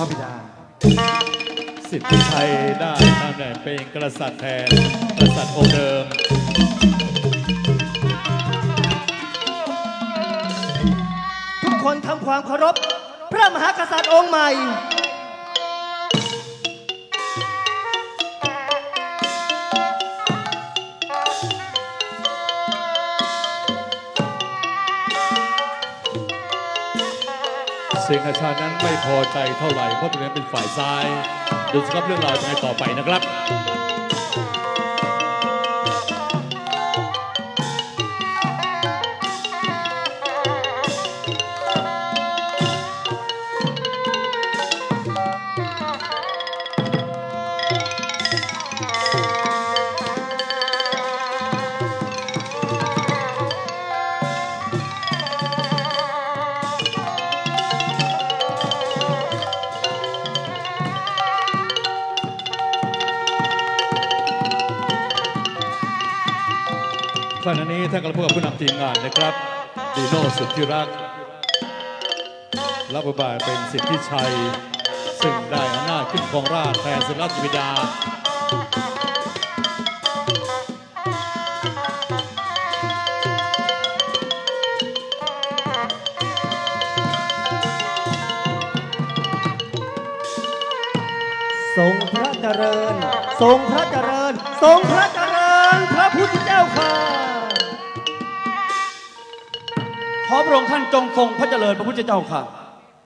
ระบิดา สิทธิชัยได้ตำแหน่งเป็นกษัตริย์แทนกษัตริย์องค์เดิม ทุกคนทำความเคารพ พระมหากษัตริย์องค์ใหม่ เสิงหชานั้นไม่พอใจเท่าไหร่เพราะตรงนี้เป็นฝ่ายซ้ายดูสิครับเรื่องราวจะไงต่อไปนะครับ ขณะนี้ท่านกำลังพบกับผู้นำทีมงานนะครับดีโน่สุดที่รัก รับบทบาทเป็นสิทธิชัย ซึ่งได้อำนาจขึ้นครองราชแทนสมรัชบิดาทรงพระเจริญ ทรงพระเจริญ ทรงพระเจริญ พระพุทธเจ้าค่ะ ขอพระองค์ท่านจงทรงพระเจริญพระพุทธเจ้าค่ะ